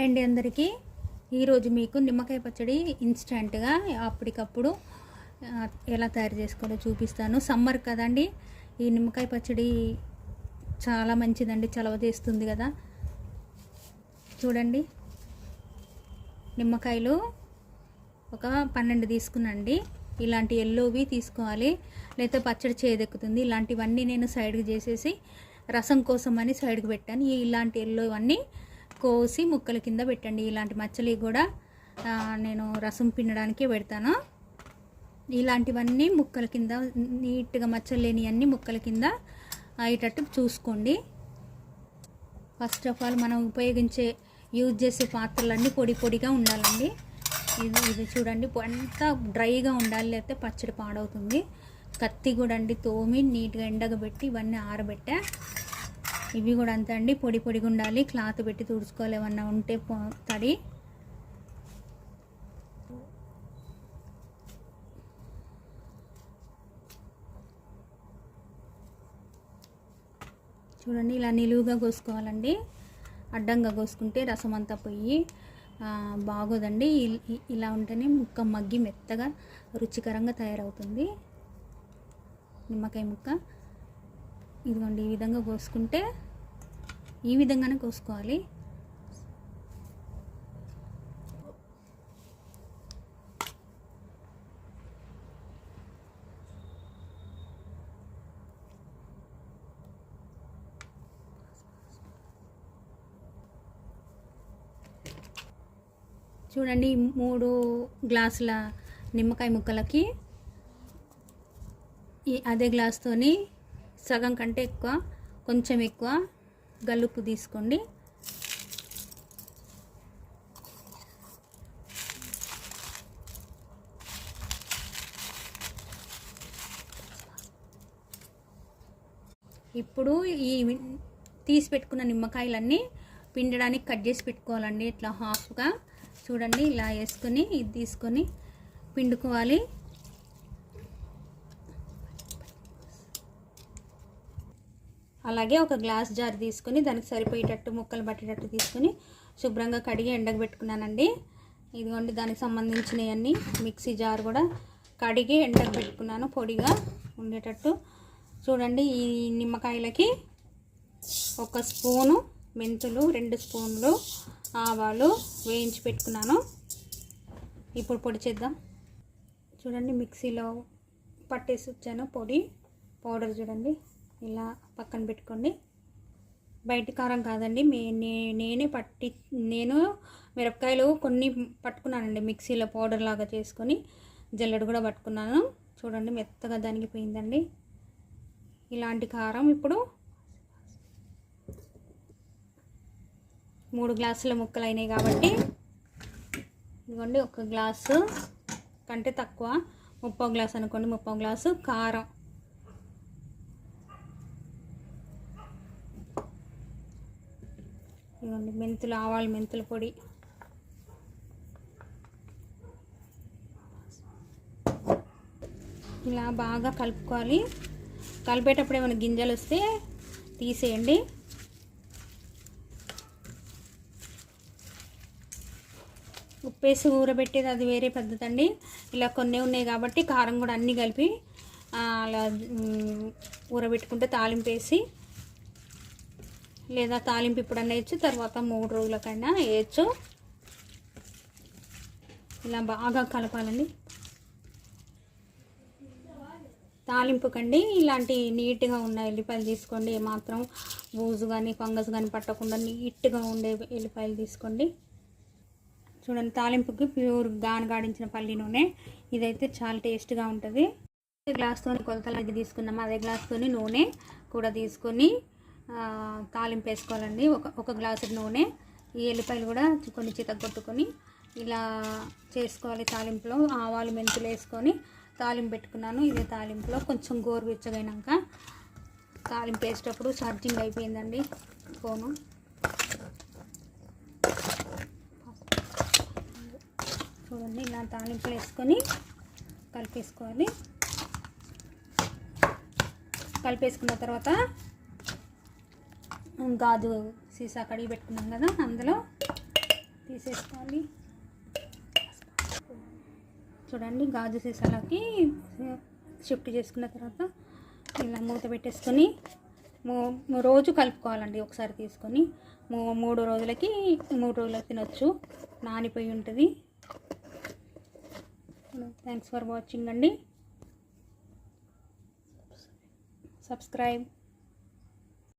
Hi అండి అందరికీ. ఈరోజు మీకు నిమ్మకాయ పచ్చడి ఇన్స్టెంట్గా అప్పటికప్పుడు ఎలా తయారు చేసుకోవాలో చూపిస్తాను. సమ్మర్ కదండి ఈ నిమ్మకాయ పచ్చడి చాలా మంచిదండి చలవ చేస్తుంది కదా. చూడండి నిమ్మకాయలు ఒక పన్నెండు తీసుకునండి. ఇలాంటి ఎల్లోవి తీసుకోవాలి లేకపోతే పచ్చడి చేదెక్కుతుంది. ఇలాంటివన్నీ నేను సైడ్కి చేసేసి రసం కోసం అని సైడ్కి పెట్టాను. ఈ ఇలాంటి ఎల్లో అన్నీ కోసి ముక్కల కింద పెట్టండి. ఇలాంటి మచ్చలు కూడా నేను రసం పిండడానికి పెడతాను. ఇలాంటివన్నీ ముక్కల కింద నీట్గా మచ్చలు లేని అన్ని ముక్కల కింద అయ్యేటట్టు చూసుకోండి. ఫస్ట్ ఆఫ్ ఆల్ మనం ఉపయోగించే యూజ్ చేసే పాత్రలన్నీ పొడి పొడిగా ఉండాలండి. ఇది ఇది చూడండి అంతా డ్రైగా ఉండాలి లేకపోతే పచ్చడి పాడవుతుంది. కత్తి కూడా అండి తోమి నీట్గా ఎండగబెట్టి ఇవన్నీ ఆరబెట్టా. ఇవి కూడా అంతే అండి. పొడి పొడిగా ఉండాలి. క్లాత్ పెట్టి తుడుచుకోవాలి ఏమన్నా ఉంటే తడి. చూడండి ఇలా నిలువుగా కోసుకోవాలండి. అడ్డంగా కోసుకుంటే రసం అంతా పోయి బాగోదండి. ఇలా ఉంటేనే ముక్క మగ్గి మెత్తగా రుచికరంగా తయారవుతుంది. నిమ్మకాయ ముక్క. ఇదిగోండి ఈ విధంగా కోసుకుంటే ఈ విధంగానే కోసుకోవాలి. చూడండి మూడు గ్లాసుల నిమ్మకాయ ముక్కలకి ఈ అదే గ్లాస్తోని సగం కంటే ఎక్కువ కొంచెం ఎక్కువ గల్లుప్పు తీసుకోండి. ఇప్పుడు ఈ తీసి పెట్టుకున్న నిమ్మకాయలన్నీ పిండడానికి కట్ చేసి పెట్టుకోవాలండి. ఇట్లా హాఫ్గా చూడండి ఇలా వేసుకొని ఇది తీసుకొని పిండుకోవాలి. అలాగే ఒక గ్లాస్ జార్ తీసుకొని దానికి సరిపోయేటట్టు ముక్కలు పట్టేటట్టు తీసుకొని శుభ్రంగా కడిగి ఎండకు పెట్టుకున్నానండి. ఇదిగోండి దానికి సంబంధించినవన్నీ మిక్సీ జార్ కూడా కడిగి ఎండకు పెట్టుకున్నాను పొడిగా ఉండేటట్టు. చూడండి ఈ నిమ్మకాయలకి ఒక స్పూను మెంతులు రెండు స్పూన్లు ఆవాలు వేయించి పెట్టుకున్నాను. ఇప్పుడు పొడి చేద్దాం. చూడండి మిక్సీలో పట్టేసి వచ్చాను పొడి. పౌడర్ చూడండి. ఇలా పక్కన పెట్టుకోండి బయట కారం కాదండి. మే నేనే పట్టి నేను మిరపకాయలు కొన్ని పట్టుకున్నానండి మిక్సీలో పౌడర్ లాగా చేసుకొని జల్లెడు కూడా పట్టుకున్నాను. చూడండి మెత్తగా దానికి పోయిందండి ఇలాంటి కారం ఇప్పుడు మూడు గ్లాసుల ముక్కలు అయినాయి కాబట్టి ఇదిగోండి ఒక గ్లాసు కంటే తక్కువ ముప్పై గ్లాస్ అనుకోండి ముప్పై గ్లాసు కారం. ఇవ్వండి మెంతులు ఆవాలు మెంతుల పొడి. ఇలా బాగా కలుపుకోవాలి. కలిపేటప్పుడు ఏమైనా గింజలు వస్తే తీసేయండి. ఉప్పేసి ఊరబెట్టేది అది వేరే పద్ధతి అండి ఇలా కొన్ని ఉన్నాయి కాబట్టి కారం కూడా అన్నీ కలిపి అలా ఊరబెట్టుకుంటే తాలింపు వేసి లేదా తాలింపు ఇప్పుడన్నా వేయచ్చు తర్వాత మూడు రోజులకైనా వేయచ్చు. ఇలా బాగా కలపాలండి. తాలింపుకండి ఇలాంటి నీట్గా ఉన్న ఎల్లిపాయలు తీసుకోండి. ఏమాత్రం బూజు కానీ ఫంగస్ కానీ పట్టకుండా నీట్గా ఉండే ఎల్లిపాయలు తీసుకోండి. చూడండి తాలింపుకి ప్యూర్ గానగాడించిన పల్లి నూనె. ఇదైతే చాలా టేస్ట్గా ఉంటుంది. గ్లాస్తో కొలతలు అది తీసుకున్నాము. అదే గ్లాస్తో నూనె కూడా తీసుకొని తాలింపు వేసుకోవాలండి. ఒక ఒక గ్లాసు నూనె ఈ ఎల్లిపాయలు కూడా కొన్ని చితగొట్టుకొని ఇలా చేసుకోవాలి తాలింపులో. ఆవాలు మెంతులు వేసుకొని తాలింపు పెట్టుకున్నాను. ఇదే తాలింపులో కొంచెం గోరువెచ్చగైనాక తాలింపు వేసేటప్పుడు ఛార్జింగ్ అయిపోయిందండి ఫోను చూడండి ఇలా తాలింపులు వేసుకొని కలిపేసుకోవాలి. కలిపేసుకున్న తర్వాత గాజు సీసా కడిగి పెట్టుకున్నాం కదా అందులో తీసేసుకోవాలి చూడండి గాజు సీసాలకి షిఫ్ట్ చేసుకున్న తర్వాత ఇలా మూత పెట్టేసుకొని మూ- రోజు కలుపుకోవాలండి ఒకసారి తీసుకొని. మూ- మూడు రోజులకి మూడు రోజులకి తినొచ్చు. నానిపోయి ఉంటుంది. థ్యాంక్స్ ఫర్ వాచింగ్ అండి. సబ్స్క్రైబ్